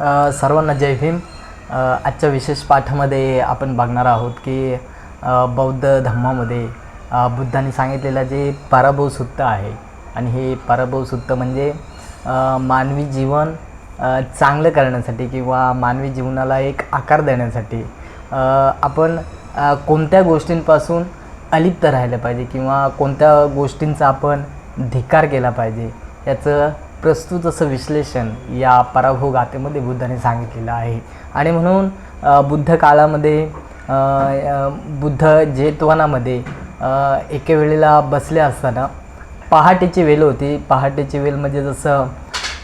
सर्वांना जय भीम. आजच्या विशेष पाठामध्ये आपण बघणार आहोत की बौद्ध धर्मामध्ये बुद्धाने बुद्धांनी सांगितलेलं जे पराभव सुत्त आहे आणि हे पराभव सुत्त म्हणजे मानवी जीवन चांगलं करण्यासाठी किंवा मानवी जीवनाला एक आकार देण्यासाठी आपण कोणत्या गोष्टींपासून अलिप्त राहिलं पाहिजे किंवा कोणत्या गोष्टींचा आपण धिक्कार केला पाहिजे याचं प्रस्तुत असं विश्लेषण या पराभव गाथेमध्ये बुद्धाने सांगितलेलं आहे. आणि म्हणून बुद्ध काळामध्ये बुद्ध जेतवनामध्ये एके वेळेला बसले असताना पहाटेची वेळ होती. पहाटेची वेळ म्हणजे जसं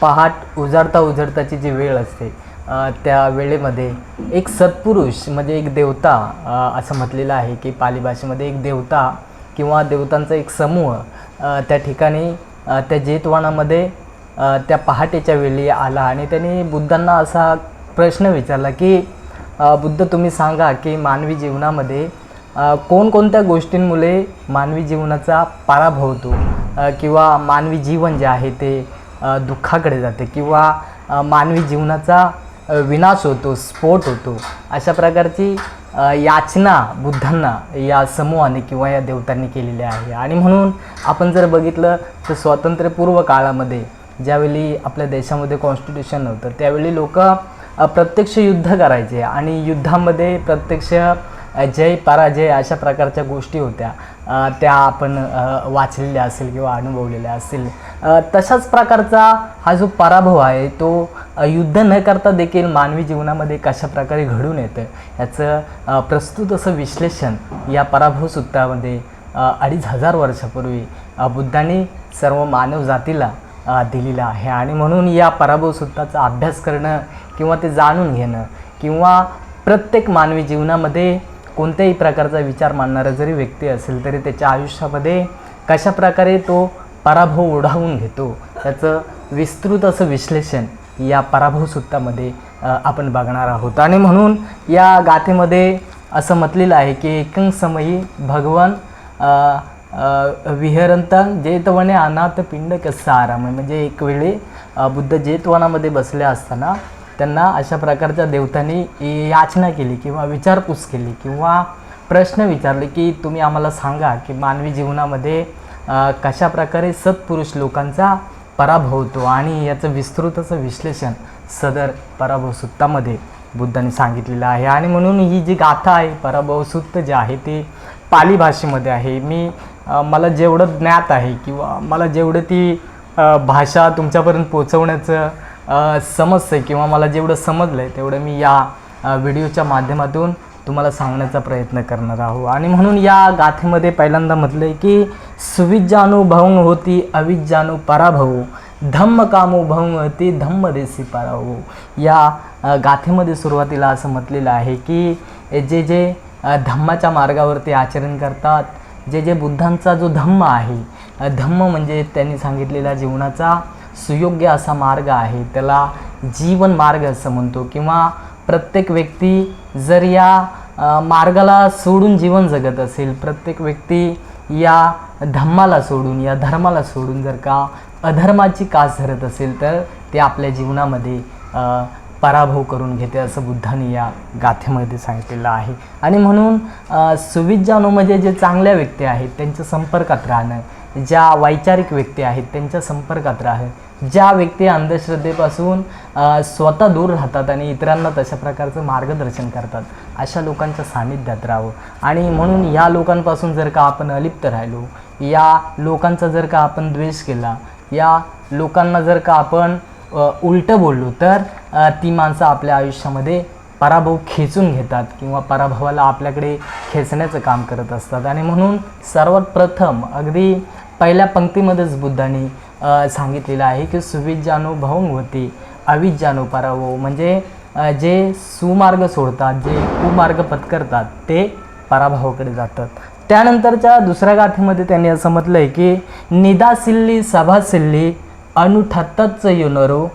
पहाट उजाडता उजाडताची जी वेळ असते त्या वेळेमध्ये एक सत्पुरुष म्हणजे एक देवता असं म्हटलेलं आहे की पाली भाषेमध्ये एक देवता किंवा देवतांचा एक समूह त्या ठिकाणी त्या जेतवानामध्ये त्या पहाटेच्या वेळी आला आणि त्यांनी बुद्धांना असा प्रश्न विचारला की बुद्ध तुम्ही सांगा की मानवी जीवनामध्ये कोणकोणत्या गोष्टींमुळे मानवी जीवनाचा पराभव होतो? किंवा मानवी जीवन जे आहे ते दुःखाकडे जाते किंवा मानवी जीवनाचा विनाश होतो स्फोट होतो? अशा प्रकारची याचना बुद्धांना या समूहाने किंवा या देवतांनी केलेली आहे. आणि म्हणून आपण जर बघितलं तर स्वातंत्र्यपूर्व काळामध्ये ज्यावेळी आपल्या देशामध्ये कॉन्स्टिट्यूशन नव्हतं त्यावेळी लोक प्रत्यक्ष युद्ध करायचे आणि युद्धामध्ये प्रत्यक्ष जय पराजय अशा प्रकारच्या गोष्टी होत्या. त्या आपण वाचलेल्या असेल किंवा अनुभवलेल्या असेल तशाच प्रकारचा हा जो पराभव आहे तो युद्ध न करता देखील मानवी जीवनामध्ये कशा प्रकारे घडून येतं याचं प्रस्तुत असं विश्लेषण या पराभव सूत्रामध्ये अडीच हजार वर्षापूर्वी बुद्धांनी सर्व मानवजातीला दिलेलं आहे. आणि म्हणून या पराभव अभ्यास करणं किंवा ते जाणून घेणं किंवा प्रत्येक मानवी जीवनामध्ये कोणत्याही प्रकारचा विचार मांडणारा जरी व्यक्ती असेल तरी त्याच्या आयुष्यामध्ये कशा प्रकारे तो पराभव ओढावून घेतो त्याचं विस्तृत असं विश्लेषण या पराभवसूत्रामध्ये आपण बघणार आहोत. आणि म्हणून या गाथेमध्ये असं म्हटलेलं आहे की एकंग समयी भगवान अ, विहरंत जेतवने अनाथ पिंड कसं आराम म्हणजे एक वेळी बुद्ध जेतवनामध्ये बसले असताना त्यांना अशा प्रकारच्या देवतांनी याचना केली किंवा विचारपूस केली किंवा प्रश्न विचारले की तुम्ही आम्हाला सांगा की मानवी जीवनामध्ये कशा प्रकारे सत्पुरुष लोकांचा पराभव होतो आणि याचं विस्तृत असं विश्लेषण सदर पराभव सुत्तामध्ये बुद्धाने सांगितलेलं आहे. आणि म्हणून ही जी गाथा आहे पराभव सुत्त जे आहे ते पाली भाषेमध्ये आहे. मी मला जेवढं ज्ञात आहे किंवा मला जेवढं ती भाषा तुमच्यापर्यंत पोचवण्याचं अ, समजतं किंवा मला जेवढं समजलं आहे तेवढं मी या व्हिडिओच्या माध्यमातून तुम्हाला सांगण्याचा प्रयत्न करणार आहो. आणि म्हणून या गाथेमध्ये पहिल्यांदा म्हटलं आहे की सुविज्जानुभवंग होती अविज्जानु पराभव धम्म कामोभव होती धम्म देसी पराभव. या गाथेमध्ये सुरुवातीला असं म्हटलेलं आहे की जे जे धम्माच्या मार्गावरती आचरण करतात जे जे बुद्धांचा जो धम्म आहे धम्म म्हणजे त्यांनी सांगितलेला जीवनाचा सुयोग्य असा मार्ग आहे. त्याला जीवन मार्ग असं म्हणतो किंवा प्रत्येक व्यक्ती जर या मार्गाला सोडून जीवन जगत असेल प्रत्येक व्यक्ती या धम्माला सोडून या धर्माला सोडून जर का अधर्माची कास धरत असेल तर ते आपल्या जीवनामध्ये पराभव करून घेते असं बुद्धाने या गाथेमध्ये सांगितलेलं आहे. आणि म्हणून अ, म्हणजे जे चांगल्या व्यक्ती आहेत त्यांच्या संपर्कात राहणं ज्या वैचारिक व्यक्ती आहेत त्यांच्या संपर्कात राहणं ज्या व्यक्ती अंधश्रद्धेपासून स्वतः दूर राहतात आणि इतरांना तशा प्रकारचं मार्गदर्शन करतात अशा लोकांच्या सानिध्यात राहावं. आणि म्हणून या लोकांपासून जर का आपण अलिप्त राहिलो या लोकांचा जर का आपण द्वेष केला या लोकांना जर का आपण उलटं बोललो तर ती माणसं आपल्या आयुष्यामध्ये पराभव खेचून घेतात किंवा पराभवाला आपल्याकडे खेचण्याचं काम करत असतात. आणि म्हणून सर्वात प्रथम अगदी पहिल्या पंक्तीमध्येच बुद्धांनी सांगितलेलं आहे की सुविज्ञानुभव होती अविज्ञानो पराभव म्हणजे जे सुमार्ग सोडतात जे कुमार्ग पत्करतात ते पराभवाकडे जातात. त्यानंतरच्या दुसऱ्या गाथेमध्ये त्यांनी असं म्हटलं आहे की निदासिल्ली सभासिल्ली अनुठत्तच युनरो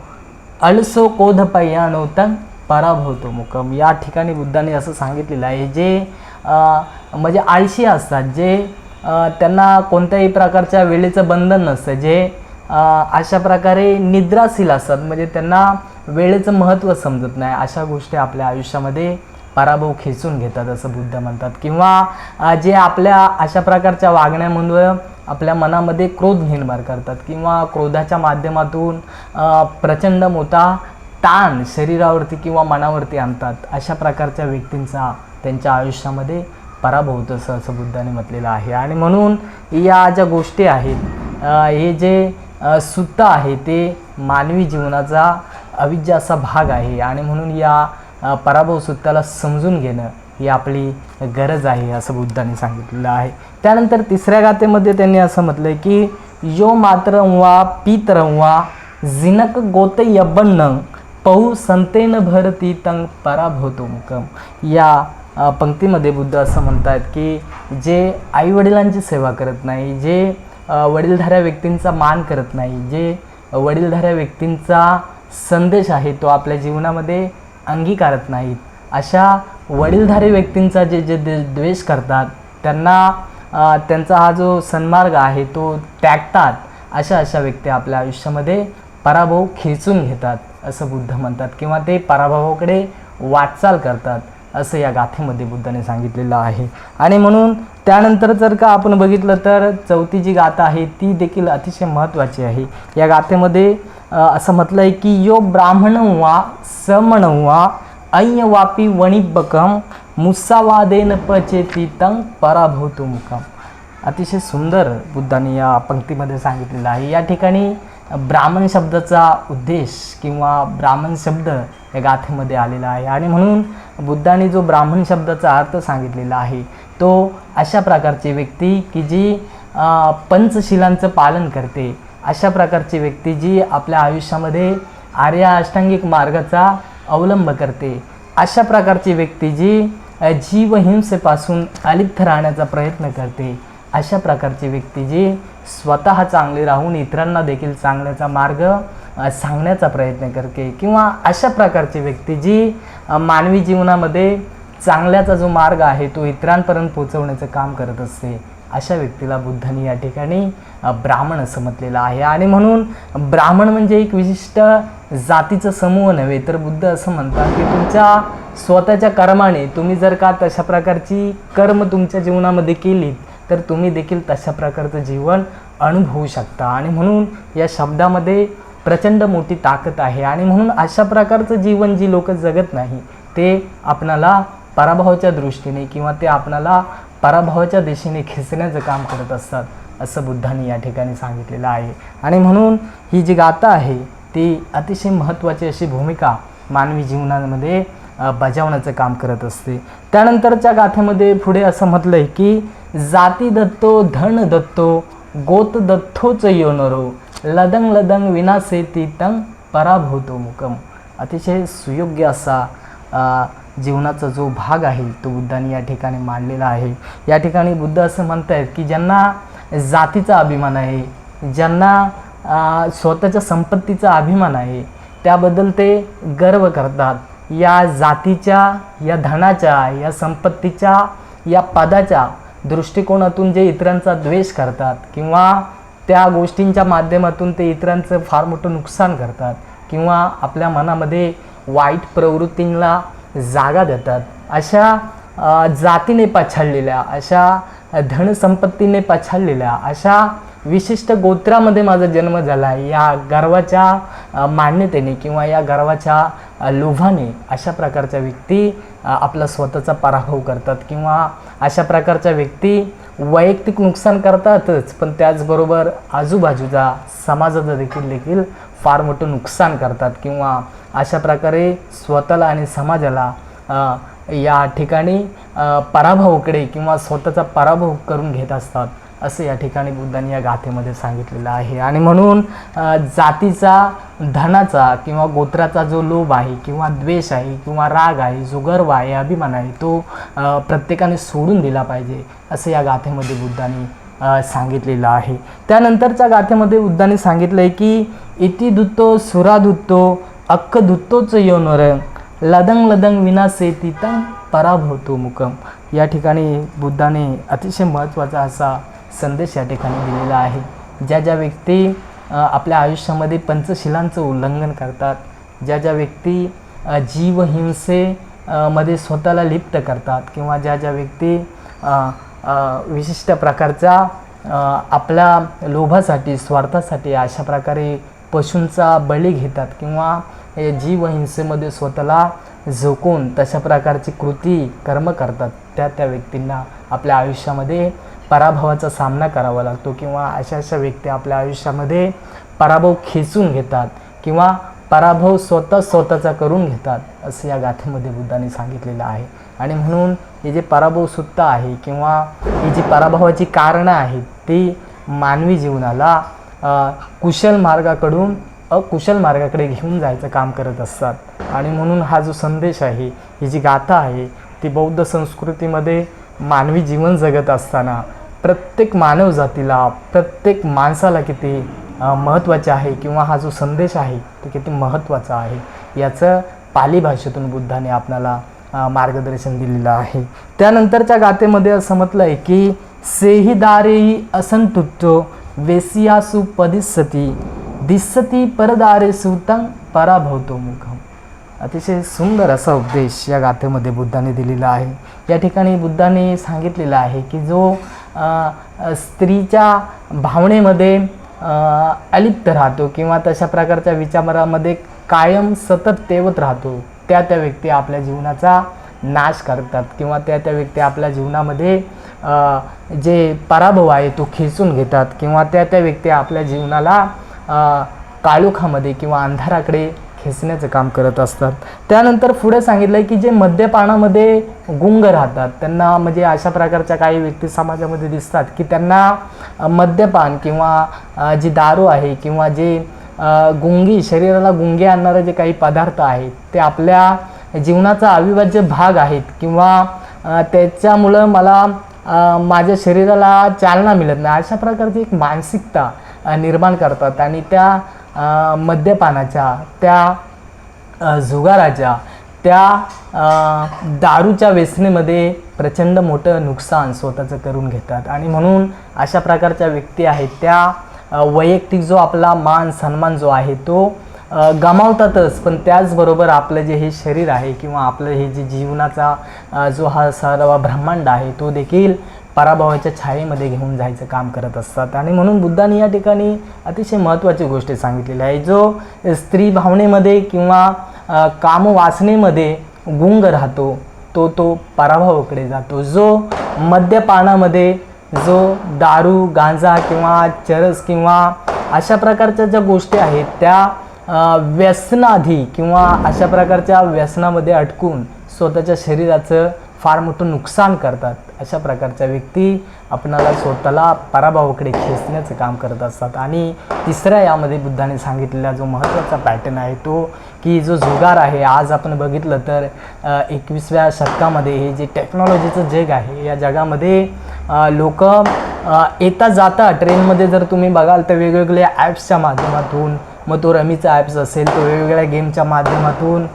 अळसो कोध नव्हतं पराभवतो मुकम या ठिकाणी बुद्धाने असं सांगितलेलं आहे जे म्हणजे आळशी असतात जे त्यांना कोणत्याही प्रकारच्या वेळेचं बंधन नसतं जे अशा प्रकारे निद्राशील असतात म्हणजे त्यांना वेळेचं महत्त्व समजत नाही. अशा गोष्टी आपल्या आयुष्यामध्ये पराभव खेचून घेतात असं बुद्ध म्हणतात. किंवा जे आपल्या अशा प्रकारच्या वागण्यामधून आपल्या मनामध्ये क्रोध निर्माण करतात किंवा क्रोधाच्या माध्यमातून प्रचंड मोठा ताण शरीरावरती किंवा मनावरती आणतात. अशा प्रकारच्या व्यक्तींचा त्यांच्या आयुष्यामध्ये पराभव होतो असं असं बुद्धाने म्हटलेलं आहे. आणि म्हणून या ज्या गोष्टी आहेत हे जे सुत्त आहे ते मानवी जीवनाचा अविज्य असा भाग आहे. आणि म्हणून या पराभव सुत्ताला समजून घेणं ही आपली गरज आहे असं बुद्धाने सांगितलेलं आहे. त्यानंतर तिसऱ्या गाथेमध्ये त्यांनी असं म्हटलं की यो मात्र वा पीत वा जिनक गोत यबन्न पहू संतेन भरती तंग पराभवतो मुकम या पंक्तीमध्ये बुद्ध असं म्हणतात की जे आईवडिलांची सेवा करत नाही जे वडीलधाऱ्या व्यक्तींचा मान करत नाही जे वडीलधाऱ्या व्यक्तींचा संदेश आहे तो आपल्या जीवनामध्ये अंगीकारत नाहीत अशा वडीलधारी व्यक्तींचा जे जे द्वेष करतात त्यांना त्यांचा हा जो सन्मार्ग आहे तो त्यागतात अशा अशा व्यक्ती आपल्या आयुष्यामध्ये पराभव खेचून घेतात असं बुद्ध म्हणतात. किंवा ते पराभवाकडे वाटचाल करतात असं या गाथेमध्ये बुद्धाने सांगितलेलं आहे. आणि म्हणून त्यानंतर जर का आपण बघितलं तर चौथी जी गाथा आहे ती देखील अतिशय महत्त्वाची आहे. या गाथेमध्ये असं म्हटलं आहे की यो ब्राह्मण वा समण वा अय्यवापी वणिबकम मुसावादेन पचेती तंग पराभवतो अतिशय सुंदर बुद्धाने या पंक्तीमध्ये सांगितलेलं आहे. या ठिकाणी ब्राह्मण शब्दाचा उद्देश किंवा ब्राह्मण शब्द या गाथेमध्ये आलेला आहे. आणि म्हणून बुद्धाने जो ब्राह्मण शब्दाचा अर्थ सांगितलेला आहे तो अशा प्रकारची व्यक्ती की जी पंचशिलांचं पालन करते. अशा प्रकारची व्यक्ती जी आपल्या आयुष्यामध्ये आर्य अष्टांगिक मार्गाचा अवलंब करते. अशा प्रकारची व्यक्ती जी जीवहिंसेपासून अलिप्त राहण्याचा प्रयत्न करते. अशा प्रकारची व्यक्ती जी स्वतः चांगली राहून इतरांना देखील चांगल्याचा मार्ग सांगण्याचा प्रयत्न करते. किंवा अशा प्रकारची व्यक्ती जी मानवी जीवनामध्ये चांगल्याचा जो मार्ग आहे तो इतरांपर्यंत पोचवण्याचं काम करत असते. अशा व्यक्तीला बुद्धांनी या ठिकाणी ब्राह्मण असं म्हटलेलं आहे. आणि म्हणून ब्राह्मण म्हणजे एक विशिष्ट जातीचा समूह नव्हे तर बुद्ध असं म्हणतात की तुमच्या स्वतःच्या कर्माने तुम्ही जर का तशा प्रकारची कर्म तुमच्या जीवनामध्ये केलीत तर तुम्ही देखील तशा प्रकारचं जीवन अनुभवू शकता. आणि म्हणून या शब्दामध्ये प्रचंड मोठी ताकद आहे. आणि म्हणून अशा प्रकारचं जीवन जी लोक जगत नाही ते आपणाला पराभवाच्या दृष्टीने किंवा ते आपणाला पराभवाच्या दिशेने खेचण्याचं काम करत असतात असं बुद्धांनी या ठिकाणी सांगितलेलं आहे. आणि म्हणून ही जी गाथा आहे ती अतिशय महत्त्वाची अशी भूमिका मानवी जीवनामध्ये बजावण्याचं काम करत असते. त्यानंतरच्या गाथेमध्ये पुढे असं म्हटलं आहे की जाती दत्तो धन दत्तो गोत दत्तोच योनरो लदंग लदंग विनासेती तंग पराभवतो मुकम. अतिशय सुयोग्य असा जीवनाचा जो भाग आहे तो बुद्धांनी या ठिकाणी मांडलेला आहे. या ठिकाणी बुद्ध असं म्हणत आहेत की ज्यांना जातीचा अभिमान आहे ज्यांना स्वतःच्या संपत्तीचा अभिमान आहे त्याबद्दल ते गर्व करतात. या जातीच्या या धनाच्या या संपत्तीच्या या पदाच्या दृष्टिकोनातून जे इतरांचा द्वेष करतात किंवा त्या गोष्टींच्या माध्यमातून ते इतरांचं फार मोठं नुकसान करतात किंवा आपल्या मनामध्ये वाईट प्रवृत्तींना जागा देतात. अशा जातीने पछाडलेल्या अशा धनसंपत्तीने पछाडलेल्या अशा विशिष्ट गोत्रामध्ये माझा जन्म झाला आहे या गर्वाच्या मान्यतेने किंवा या गर्वाच्या लोभाने अशा प्रकारच्या व्यक्ती आपला स्वतःचा पराभव करतात किंवा अशा प्रकारच्या व्यक्ती वैयक्तिक नुकसान करतातच पण त्याचबरोबर आजूबाजूचा समाजाचं देखील देखील फार मोठं नुकसान करतात किंवा अशा प्रकारे स्वतःला आणि समाजाला या ठिकाणी पराभवकडे पराभवाकडे किंवा स्वतःचा पराभव करून घेत असतात असं या ठिकाणी बुद्धांनी या गाथेमध्ये सांगितलेलं आहे. आणि म्हणून जातीचा धनाचा किंवा गोत्राचा जो लोभ आहे किंवा द्वेष आहे किंवा राग आहे जो गर्व आहे अभिमान आहे तो प्रत्येकाने सोडून दिला पाहिजे असं या गाथेमध्ये बुद्धांनी सांगितलेलं आहे. त्यानंतरच्या गाथेमध्ये बुद्धाने सांगितलं आहे की इति दुत्तो सुरादुत्तो अक्क दुत्तोच योनोर लदंग लदंग विनासे तंग पराभवतो मुकम या ठिकाणी बुद्धाने अतिशय महत्त्वाचा असा संदेश या ठिकाणी दिलेला आहे. ज्या ज्या व्यक्ती आपल्या आयुष्यामध्ये पंचशिलांचं उल्लंघन करतात ज्या ज्या व्यक्ती जीवहिंसे मध्ये स्वतःला लिप्त करतात किंवा ज्या ज्या व्यक्ती विशिष्ट प्रकारचा आपल्या लोभासाठी स्वार्थासाठी अशा प्रकारे पशूंचा बळी घेतात किंवा हे जीवहिंसेमध्ये स्वतःला झोकून तशा प्रकारची कृती कर्म करतात. त्या त्या व्यक्तींना आपल्या आयुष्यामध्ये पराभवाचा सामना करावा लागतो किंवा अशा अशा व्यक्ती आपल्या आयुष्यामध्ये पराभव खेचून घेतात किंवा पराभव स्वतः स्वतःचा करून घेतात असं या गाथेमध्ये बुद्धाने सांगितलेलं आहे. आणि म्हणून हे जे पराभव सुद्धा आहे किंवा ही जी पराभवाची कारणं आहेत ती मानवी जीवनाला कुशल मार्गाकडून अकुशल मार्गाकडे घेऊन जायचं काम करत असतात. आणि म्हणून हा जो संदेश आहे ही जी गाथा आहे ती बौद्ध संस्कृतीमध्ये मानवी जीवन जगत असताना प्रत्येक मानवजातीला प्रत्येक माणसाला किती महत्त्वाचे आहे किंवा हा जो संदेश आहे तो किती महत्त्वाचा आहे याचं पाली भाषेतून बुद्धाने आपणाला मार्गदर्शन दिलेलं आहे. त्यानंतरच्या गाथेमध्ये असं म्हटलं आहे की सेही दारेही असंतुत्तो वेसियासु पदिसती दिसती परदारे सुतंग पराभवतो मुखम. अतिशय सुंदर असा उपदेश या गाथेमध्ये बुद्धाने दिलेला आहे. या ठिकाणी बुद्धाने सांगितलेलं आहे की जो स्त्रीच्या भावनेमध्ये अलिप्त राहतो किंवा तशा प्रकारच्या विचारामध्ये कायम सतत तेवत राहतो त्या त्या व्यक्ती आपल्या जीवनाचा नाश करतात किंवा त्या त्या व्यक्ती आपल्या जीवनामध्ये जे पराभव आहे तो खेचून घेतात किंवा त्या त्या व्यक्ती आपल्या जीवनाला काळोखामध्ये किंवा अंधाराकडे खेचण्याचं काम करत असतात. त्यानंतर पुढे सांगितलं आहे की जे मद्यपानामध्ये गुंग राहतात त्यांना म्हणजे अशा प्रकारच्या काही व्यक्ती समाजामध्ये दिसतात की त्यांना मद्यपान किंवा जी दारू आहे किंवा जे गुंगी शरीराला गुंगे आणणारे जे काही पदार्थ आहेत ते आपल्या जीवनाचा अविभाज्य भाग आहेत किंवा त्याच्यामुळं मला माझ्या शरीराला चालना मिळत नाही. अशा प्रकारची एक मानसिकता निर्माण करतात आणि त्या मद्यपानाच्या त्या जुगाराच्या त्या दारूच्या व्यसनेमध्ये प्रचंड मोठं नुकसान स्वतःचं करून घेतात. आणि म्हणून अशा प्रकारच्या व्यक्ती आहेत त्या वैयक्तिक जो आपला मान सन्मान जो आहे तो गमावतातच. पण त्याचबरोबर आपलं जे हे शरीर आहे किंवा आपलं हे जे जीवनाचा जो हा सर्व ब्रह्मांड आहे तो देखील पराभवाच्या छायेमध्ये घेऊन जायचं काम करत असतात. आणि म्हणून बुद्धाने या ठिकाणी अतिशय महत्त्वाची गोष्ट सांगितलेली आहे. जो स्त्री भावनेमध्ये किंवा काम कामवासनेमध्ये गुंग राहतो तो तो पराभवाकडे जातो. जो मद्यपानामध्ये जो दारू गांजा किंवा चरस किंवा अशा प्रकारच्या ज्या गोष्टी आहेत त्या व्यसनाधी किंवा अशा प्रकारच्या व्यसनामध्ये अटकून स्वतःच्या शरीराचं फार मोठं नुकसान करतात. अशा प्रकारच्या व्यक्ती आपणाला स्वतःला पराभवाकडे खेचण्याचं काम करत असतात. आणि तिसऱ्या यामध्ये बुद्धाने सांगितलेला जो महत्त्वाचा पॅटर्न आहे तो की जो जुगार आहे आज आपण बघितलं तर एकवीसव्या शतकामध्ये हे जे टेक्नॉलॉजीचं जग आहे या जगामध्ये लोक येता जाता ट्रेनमध्ये जर तुम्ही बघाल तर वेगवेगळ्या ॲप्सच्या माध्यमातून मग तो रमीचा ॲप्स असेल तो वेगवेगळ्या गेमच्या माध्यमातून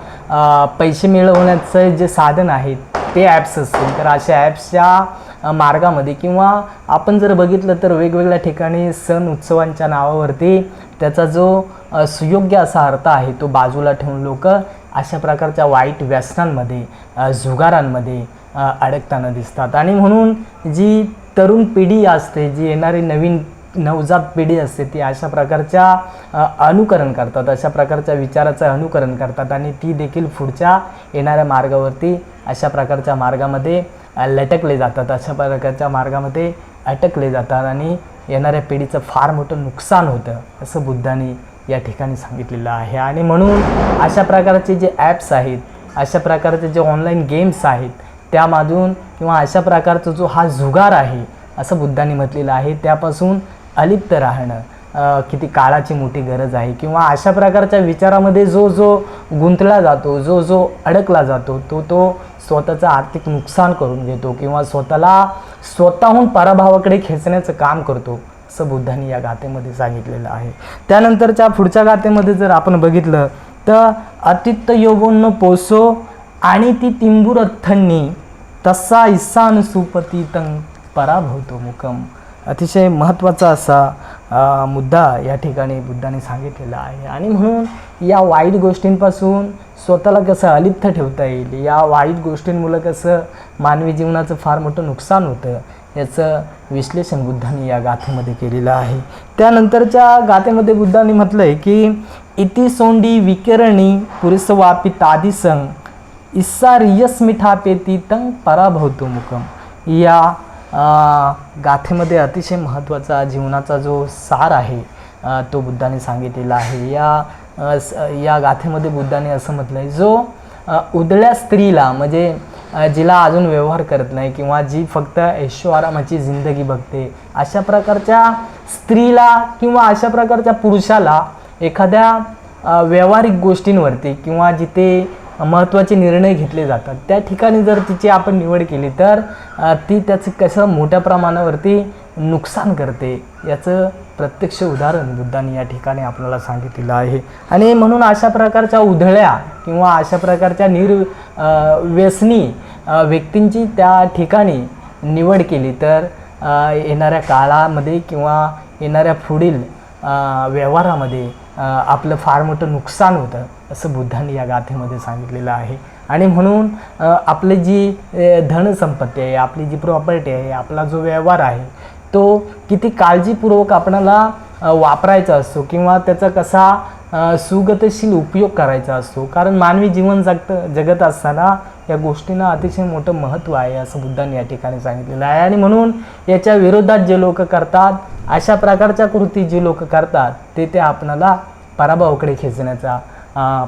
पैसे मिळवण्याचं जे साधन आहे ते ॲप्स असतील. तर अशा ॲप्सच्या मार्गामध्ये किंवा आपण जर बघितलं तर वेगवेगळ्या ठिकाणी सण उत्सवांच्या नावावरती त्याचा जो सुयोग्य असा अर्थ आहे तो बाजूला ठेवून लोक अशा प्रकारच्या वाईट व्यसनांमध्ये जुगारांमध्ये अडकताना दिसतात. आणि म्हणून जी तरुण पिढी असते जी येणारी नवीन नवजात पिढी असते ती अशा प्रकारच्या अनुकरण करतात अशा प्रकारच्या विचाराचं अनुकरण करतात आणि ती देखील पुढच्या येणाऱ्या मार्गावरती अशा प्रकारच्या मार्गामध्ये लटकले जातात अशा प्रकारच्या मार्गामध्ये अटकले जातात आणि येणाऱ्या पिढीचं फार मोठं नुकसान होतं असं बुद्धाने या ठिकाणी सांगितलेलं आहे. आणि म्हणून अशा प्रकारचे जे ॲप्स आहेत अशा प्रकारचे जे ऑनलाईन गेम्स आहेत त्यामधून किंवा अशा प्रकारचा जो हा जुगार आहे असं बुद्धाने म्हटलेलं आहे त्यापासून अलिप्त राहणं किती काळाची मोठी गरज आहे किंवा अशा प्रकारच्या विचारामध्ये जो जो गुंतला जातो जो जो अडकला जातो तो तो स्वतःचं आर्थिक नुकसान करून घेतो किंवा स्वतःला स्वतःहून पराभवाकडे खेचण्याचं काम करतो असं बुद्धांनी या गाथेमध्ये सांगितलेलं आहे. त्यानंतरच्या पुढच्या गाथेमध्ये जर आपण बघितलं तर अतित्त योगोन्न पोसो आणि ती तिंबुर थन्नी तसा इस्सान सुपती तंग पराभवतो मुकम अतिशय महत्त्वाचा असा मुद्दा या ठिकाणी बुद्धाने सांगितलेला आहे. आणि म्हणून या वाईट गोष्टींपासून स्वतःला कसं अलिप्त ठेवता येईल या वाईट गोष्टींमुळं कसं मानवी जीवनाचं फार मोठं नुकसान होतं याचं विश्लेषण बुद्धाने या गाथेमध्ये केलेलं आहे. त्यानंतरच्या गाथेमध्ये बुद्धाने म्हटलं आहे की इति सोंडी विकिरणी पुरुषवापी तादी संग इस्सा रियस मिठा पेती तंग पराभवतो मुकम या गाथेमध्ये अतिशय महत्त्वाचा जीवनाचा जो सार आहे तो बुद्धाने सांगितलेला आहे. या स- या गाथेमध्ये बुद्धाने असं म्हटलं आहे जो उदळ्या स्त्रीला म्हणजे जिला अजून व्यवहार करत नाही किंवा जी फक्त ऐश्वरामाची जिंदगी बघते अशा प्रकारच्या स्त्रीला किंवा अशा प्रकारच्या पुरुषाला एखाद्या व्यावहारिक गोष्टींवरती किंवा जिथे महत्त्वाचे निर्णय घेतले जातात. त्या ठिकाणी जर तिची आपण निवड केली तर ती त्याचं कसं मोठ्या प्रमाणावरती नुकसान करते याचं प्रत्यक्ष उदाहरण बुद्धाने या ठिकाणी आपल्याला सांगितलेलं आहे. आणि म्हणून अशा प्रकारच्या उधळ्या किंवा अशा प्रकारच्या निर व्यसनी व्यक्तींची त्या ठिकाणी निवड केली तर येणाऱ्या काळामध्ये किंवा येणाऱ्या पुढील व्यवहारामध्ये आपलं फार मोठं नुकसान होतं असं बुद्धांनी या गाथेमध्ये सांगितलेलं आहे. आणि म्हणून आपली जी धनसंपत्ती आहे आपली जी प्रॉपर्टी आहे आपला जो व्यवहार आहे तो किती काळजीपूर्वक आपणाला वापरायचा असतो किंवा त्याचा कसा सुगतशील उपयोग करायचा असतो. कारण मानवी जीवन जगत जगत असताना या गोष्टींना अतिशय मोठं महत्त्व आहे असं बुद्धांनी या ठिकाणी सांगितलेलं आहे. आणि म्हणून याच्या विरोधात जे लोक करतात अशा प्रकारच्या कृती जी लोक करतात ते ते आपणाला पराभवाकडे खेचण्याचा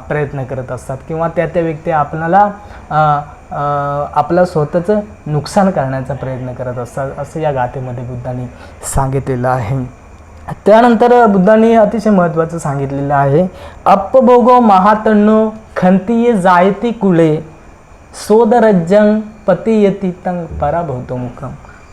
प्रयत्न करत असतात. किंवा त्या त्या व्यक्ती आपणाला आपलं स्वतःचं नुकसान करण्याचा प्रयत्न करत असतात असं या गाथेमध्ये बुद्धांनी सांगितलेलं आहे. त्यानंतर बुद्धांनी अतिशय महत्त्वाचं सांगितलेलं आहे अपभोगो महातण्णो खंतीये जायती कुळे सोदरज्जंग पतियती तंग पराभवतो मुखम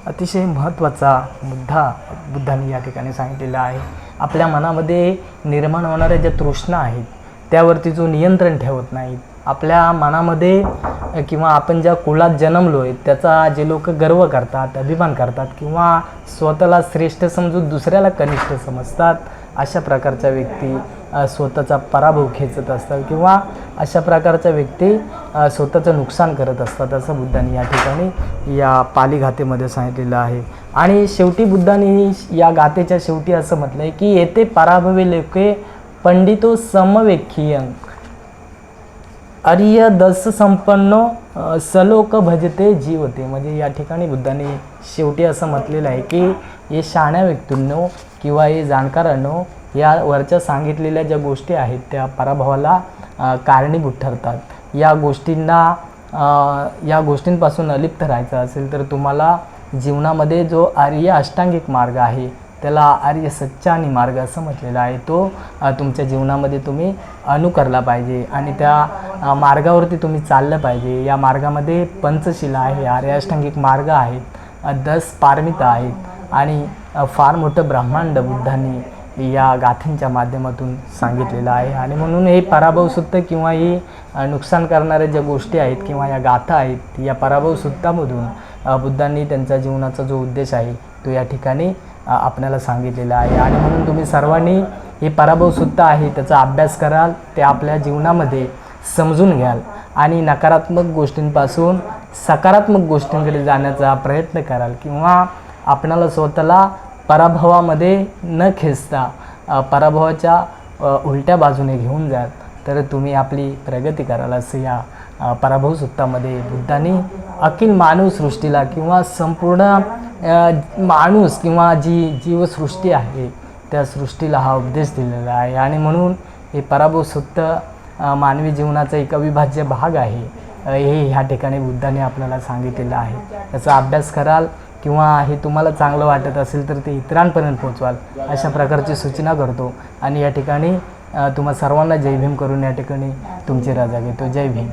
अतिशय महत्त्वाचा मुद्दा बुद्धांनी या ठिकाणी सांगितलेला आहे. आपल्या मनामध्ये निर्माण होणाऱ्या ज्या तृष्णा आहेत त्यावरती जो नियंत्रण ठेवत नाहीत आपल्या मनामध्ये किंवा आपण ज्या कुळात जन्मलो आहे त्याचा जे लोक गर्व करतात अभिमान करतात किंवा स्वतःला श्रेष्ठ समजून दुसऱ्याला कनिष्ठ समजतात अशा प्रकारच्या व्यक्ती स्वतःचा पराभव खेचत असतात किंवा अशा प्रकारच्या व्यक्ती स्वतःचं नुकसान करत असतात असं बुद्धांनी या ठिकाणी या पाली गाथेमध्ये सांगितलेलं आहे. आणि शेवटी बुद्धांनी या गाथेच्या शेवटी असं म्हटलं आहे की येथे पराभवी लोके पंडितो समवेखीयं आर्य दस संपन्न सलोक भजते जीवते. म्हणजे या ठिकाणी बुद्धांनी शेवटी असं म्हटलेलं आहे की हे शहाण्या व्यक्तींनो किंवा हे जाणकारांनो या वरच्या सांगितलेल्या ज्या गोष्टी आहेत त्या पराभवाला कारणीभूत ठरतात. या गोष्टींना या गोष्टींपासून अलिप्त राहायचं असेल तर तुम्हाला जीवनामध्ये जो आर्य अष्टांगिक मार्ग आहे त्याला आर्य सच्चानी मार्ग असं म्हटलेला आहे. तो तुमच्या जीवनामध्ये तुम्ही अनुकरला पाहिजे आणि त्या मार्गावरती तुम्ही चाललं पाहिजे. या मार्गामध्ये पंचशिला आहे आर्याष्टांगिक मार्ग आहेत दस पारमिता आहेत आणि फार मोठं ब्रह्मांड बुद्धांनी या गाथांच्या माध्यमातून सांगितलेलं आहे. आणि म्हणून हे पराभव किंवा ही नुकसान करणाऱ्या ज्या गोष्टी आहेत किंवा या गाथा आहेत या पराभवसुत्तामधून बुद्धांनी त्यांच्या जीवनाचा जो उद्देश आहे तो या ठिकाणी आपल्याला सांगितलेलं आहे. आणि म्हणून तुम्ही सर्वांनी हे पराभवसुद्धा आहे त्याचा अभ्यास कराल ते आपल्या जीवनामध्ये समजून घ्याल. आणि नकारात्मक गोष्टींपासून सकारात्मक गोष्टींकडे जाण्याचा प्रयत्न कराल. किंवा आपणाला स्वतःला पराभवामध्ये न खेचता पराभवाच्या उलट्या बाजूने घेऊन जाल. तर तुम्ही आपली प्रगती कराल असं या पराभव सुत्तामध्ये बुद्धाने अखिल मानवसृष्टीला किंवा संपूर्ण माणूस किंवा जी जीवसृष्टी आहे त्या सृष्टीला हा उपदेश दिलेला आहे. आणि म्हणून हे पराभव सुत्त मानवी जीवनाचा एक अविभाज्य भाग आहे हे ह्या ठिकाणी बुद्धाने आपल्याला सांगितलेलं आहे. त्याचा अभ्यास कराल किंवा हे तुम्हाला चांगलं वाटत असेल तर ते इतरांपर्यंत पोचवाल अशा प्रकारची सूचना करतो. आणि या ठिकाणी तुम्हा सर्वांना जय भीम करून या ठिकाणी तुमची रजा घेतो. जय भीम.